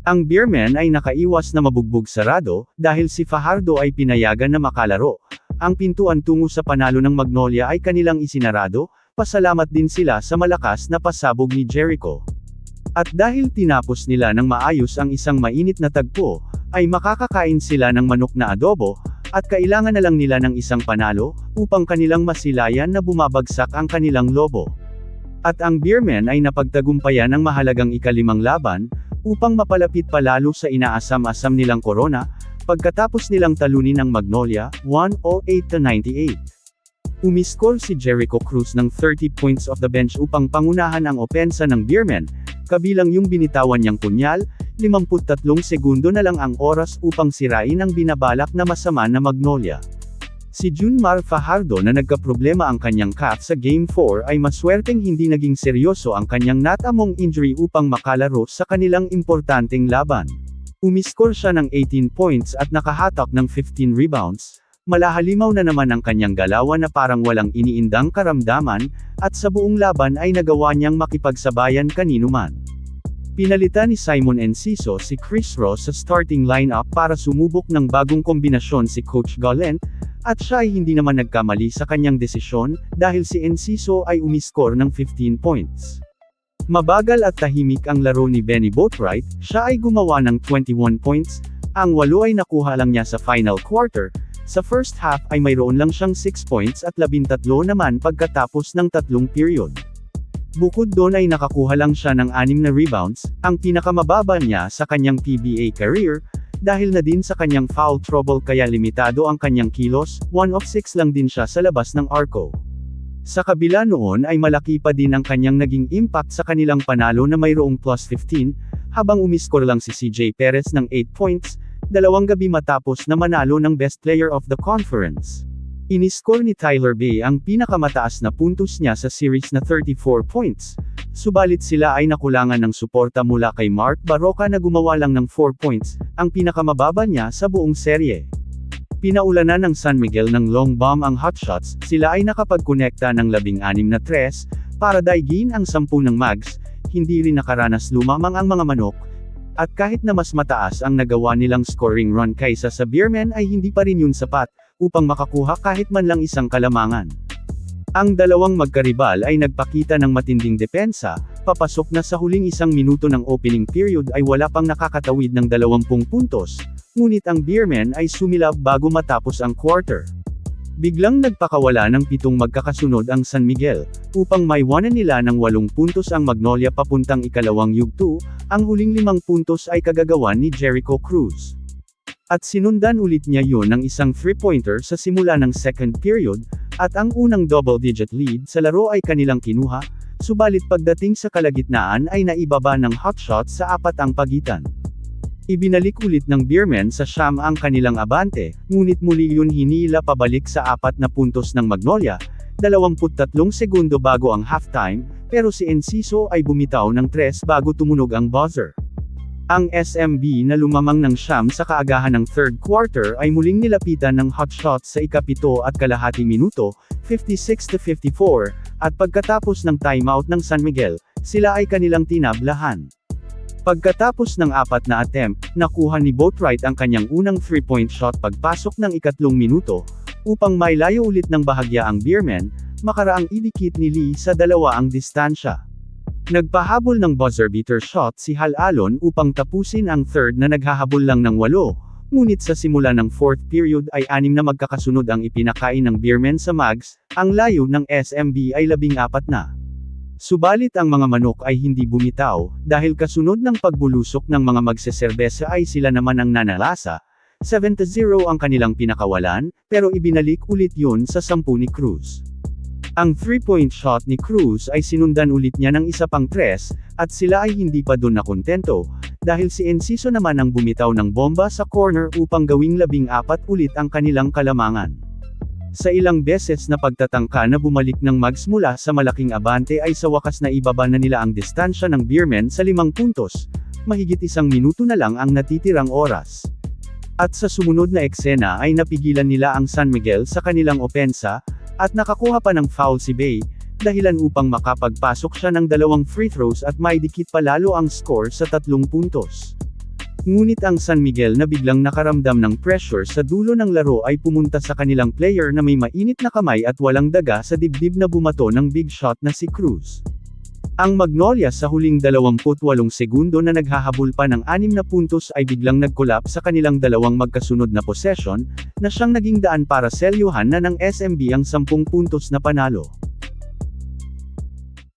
Ang Beerman ay nakaiwas na mabugbog sarado, dahil si Fajardo ay pinayagan na makalaro. Ang pintuan tungo sa panalo ng Magnolia ay kanilang isinarado, pasalamat din sila sa malakas na pasabog ni Jericho. At dahil tinapos nila ng maayos ang isang mainit na tagpo, ay makakakain sila ng manok na adobo, at kailangan na lang nila ng isang panalo, upang kanilang masilayan na bumabagsak ang kanilang lobo. At ang Beermen ay napagtagumpayan ng mahalagang ikalimang laban, upang mapalapit palalo sa inaasam-asam nilang korona, pagkatapos nilang talunin ang Magnolia, 108-98. Umiskor si Jericho Cruz ng 30 points off the bench upang pangunahan ang opensa ng Beermen, kabilang yung binitawan niyang punyal, 53 segundo na lang ang oras upang sirain ang binabalak na masama na Magnolia. Si Junmar Fajardo na nagkaproblema ang kanyang calf sa Game 4 ay maswerteng hindi naging seryoso ang kanyang natamong injury upang makalaro sa kanilang importanteng laban. Umiskor siya ng 18 points at nakahatak ng 15 rebounds, malahalimaw na naman ang kanyang galawan na parang walang iniindang karamdaman, at sa buong laban ay nagawa niyang makipagsabayan kanino man. Pinalitan ni Simon Enciso si Chris Ross sa starting lineup para sumubok ng bagong kombinasyon si Coach Gallant, at siya ay hindi naman nagkamali sa kanyang desisyon, dahil si Enciso ay umiskor ng 15 points. Mabagal at tahimik ang laro ni Benny Boatwright, siya ay gumawa ng 21 points, ang walo ay nakuha lang niya sa final quarter, sa first half ay mayroon lang siyang 6 points at 13 naman pagkatapos ng tatlong period. Bukod doon ay nakakuha lang siya ng 6 na rebounds, ang pinakamababa niya sa kanyang PBA career, dahil na din sa kanyang foul trouble kaya limitado ang kanyang kilos, 1 of 6 lang din siya sa labas ng arco. Sa kabila noon ay malaki pa din ang kanyang naging impact sa kanilang panalo na mayroong plus 15, habang umiskor lang si CJ Perez ng 8 points, dalawang gabi matapos na manalo ng Best Player of the Conference. Iniskor ni Tyler Bay ang pinakamataas na puntos niya sa series na 34 points, subalit sila ay nakulangan ng suporta mula kay Mark Baroka na gumawa lang ng 4 points, ang pinakamababa niya sa buong serye. Pinaulanan ng San Miguel ng long bomb ang hotshots, sila ay nakapagkonekta ng 16 na tres, para daigin ang 10 ng mags, hindi rin nakaranas lumamang ang mga manok, at kahit na mas mataas ang nagawa nilang scoring run kaysa sa Beermen ay hindi pa rin yun sapat, upang makakuha kahit man lang isang kalamangan. Ang dalawang magkaribal ay nagpakita ng matinding depensa, papasok na sa huling isang minuto ng opening period ay wala pang nakakatawid ng 20 puntos, ngunit ang Beermen ay sumilab bago matapos ang quarter. Biglang nagpakawala ng pitong magkakasunod ang San Miguel, upang maiwanan nila ng walong puntos ang Magnolia papuntang ikalawang yugto, ang huling limang puntos ay kagagawan ni Jericho Cruz. At sinundan ulit niya yun ng isang three-pointer sa simula ng second period, at ang unang double-digit lead sa laro ay kanilang kinuha, subalit pagdating sa kalagitnaan ay naibaba ng hotshot sa apat ang pagitan. Ibinalik ulit ng Beermen sa siyam ang kanilang abante, ngunit muli yun hinila pabalik sa apat na puntos ng Magnolia, 23 segundo bago ang halftime, pero si Enciso ay bumitaw ng tres bago tumunog ang buzzer. Ang SMB na lumamang ng siyam sa kaagahan ng third quarter ay muling nilapitan ng hotshot sa ikapito at kalahati minuto, 56-54, at pagkatapos ng timeout ng San Miguel, sila ay kanilang tinablahan. Pagkatapos ng apat na attempt, nakuha ni Boatwright ang kanyang unang three-point shot pagpasok ng ikatlong minuto, upang mailayo ulit ng bahagya ang Beermen, makaraang idikit ni Lee sa dalawa ang distansya. Nagpahabol ng buzzer beater shot si Hal Alon upang tapusin ang third na naghahabol lang ng walo, ngunit sa simula ng fourth period ay anim na magkakasunod ang ipinakain ng Beermen sa Mags, ang layo ng SMB ay labing apat na. Subalit ang mga manok ay hindi bumitaw, dahil kasunod ng pagbulusok ng mga magseserbesa ay sila naman ang nanalasa, 7-0 ang kanilang pinakawalan, pero ibinalik ulit yun sa sampu ni Cruz. Ang three-point shot ni Cruz ay sinundan ulit niya ng isa pang tres, at sila ay hindi pa doon nakontento, dahil si Enciso naman ang bumitaw ng bomba sa corner upang gawing labing apat ulit ang kanilang kalamangan. Sa ilang beses na pagtatangka na bumalik ng Mags mula sa malaking abante ay sa wakas na ibaba na nila ang distansya ng Beermen sa limang puntos, mahigit isang minuto na lang ang natitirang oras. At sa sumunod na eksena ay napigilan nila ang San Miguel sa kanilang opensa, at nakakuha pa ng foul si Bay, dahilan upang makapagpasok siya ng dalawang free throws at may dikit palalo ang score sa tatlong puntos. Ngunit ang San Miguel na biglang nakaramdam ng pressure sa dulo ng laro ay pumunta sa kanilang player na may mainit na kamay at walang daga sa dibdib na bumato ng big shot na si Cruz. Ang Magnolia sa huling 28 segundo na naghahabol pa ng 6 na puntos ay biglang nag-collapse sa kanilang dalawang magkasunod na possession, na siyang naging daan para selyuhan na ng SMB ang 10 puntos na panalo.